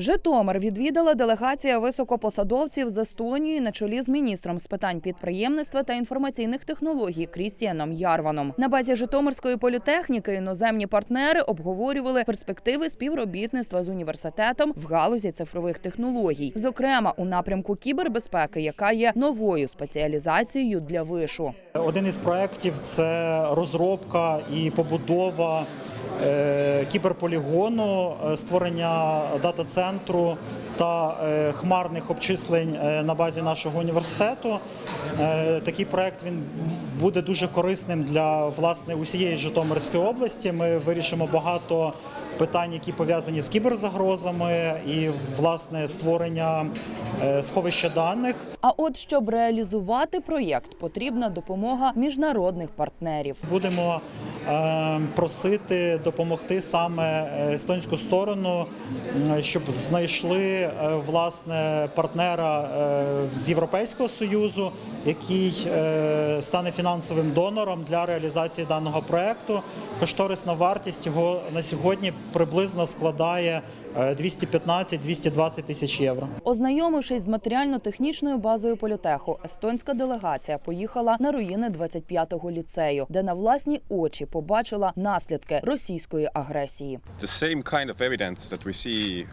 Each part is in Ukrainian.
Житомир відвідала делегація високопосадовців з Естонії на чолі з міністром з питань підприємництва та інформаційних технологій Крістіаном Ярваном. На базі Житомирської політехніки іноземні партнери обговорювали перспективи співробітництва з університетом в галузі цифрових технологій, зокрема у напрямку кібербезпеки, яка є новою спеціалізацією для вишу. Один із проєктів це розробка і побудова кіберполігону, е, створення дата-центру та е, хмарних обчислень е, на базі нашого університету. Е, Такий проєкт він буде дуже корисним для власне усієї Житомирської області. Ми вирішимо багато питань, які пов'язані з кіберзагрозами, і власне створення е, сховища даних. А от щоб реалізувати проєкт, потрібна допомога міжнародних партнерів. Будемо е, просити допомогти саме естонську сторону, щоб знайшли е, власне партнера е, з Європейського союзу, який е, стане фінансовим донором для реалізації даного проекту. Кошторисна вартість його на сьогодні приблизно складає е, 215-220 тисяч євро. Ознайомившись з матеріально-технічною базою політеху, естонська делегація поїхала на руїни 25-го ліцею, де на власні очі побачила наслідки російської агресії. the same kind of evidence that we see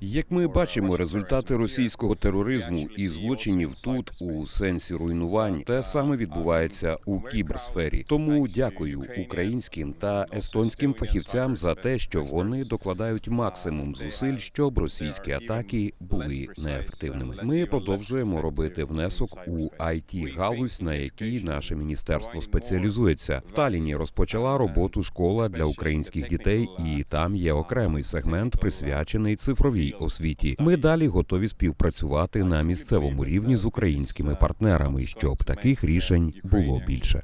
Як ми бачимо, результати російського тероризму і злочинів тут у сенсі руйнувань, те саме відбувається у кіберсфері. Тому дякую українським та естонським фахівцям за те, що вони докладають максимум зусиль, щоб російські атаки були неефективними. Ми продовжуємо робити внесок у it галузь, на якій наше міністерство спеціалізується. В Таліні розпочала роботу школа для українських дітей, і там є окремий сегмент присвячений цифровій освіті. Ми далі готові співпрацювати на місцевому рівні з українськими партнерами, щоб таких рішень було більше.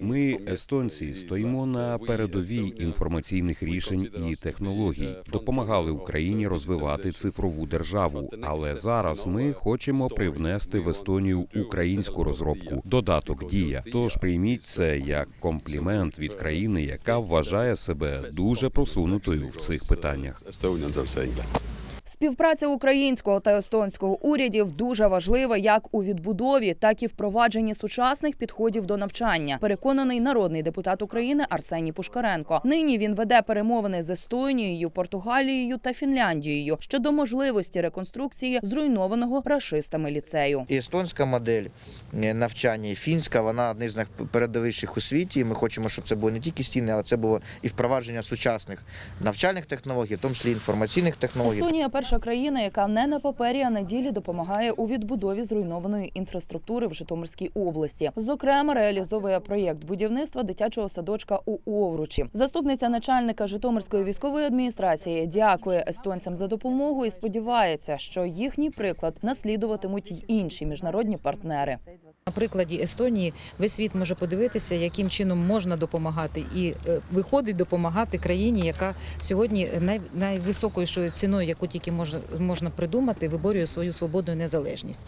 Ми, естонці, стоїмо на передовій інформаційних рішень і технологій, допомагали Україні розвивати цифрову державу. Але зараз ми хочемо привнести в Естонію українську розробку, додаток дія. Тож прийміть це як комплімент від країни, яка вважає себе дуже просунутою в цих питаннях. Співпраця українського та естонського урядів дуже важлива як у відбудові, так і впровадженні сучасних підходів до навчання. Переконаний народний депутат України Арсеній Пушкаренко. Нині він веде перемовини з Естонією, Португалією та Фінляндією щодо можливості реконструкції зруйнованого рашистами ліцею. І естонська модель е, навчання, і фінська, вона одна з найпередовіших у світі. Ми хочемо, щоб це було не тільки стіни, але це було і впровадження сучасних навчальних технологій, в тому числі інформаційних технологій. Естонія перша країна, яка не на папері, а на ділі допомагає у відбудові зруйнованої інфраструктури в Житомирській області. Зокрема, реалізовує проєкт будівництва дитячого садочка у Овручі. Заступниця начальника Житомирської військової адміністрації дякує естонцям за допомогу і сподівається, що їхній приклад наслідуватимуть й інші міжнародні партнери. На прикладі Естонії весь світ може подивитися, яким чином можна допомагати, і е, виходить допомагати країні, яка сьогодні най, найвисокою ціною, яку тільки можна, можна придумати, виборює свою свободу і незалежність.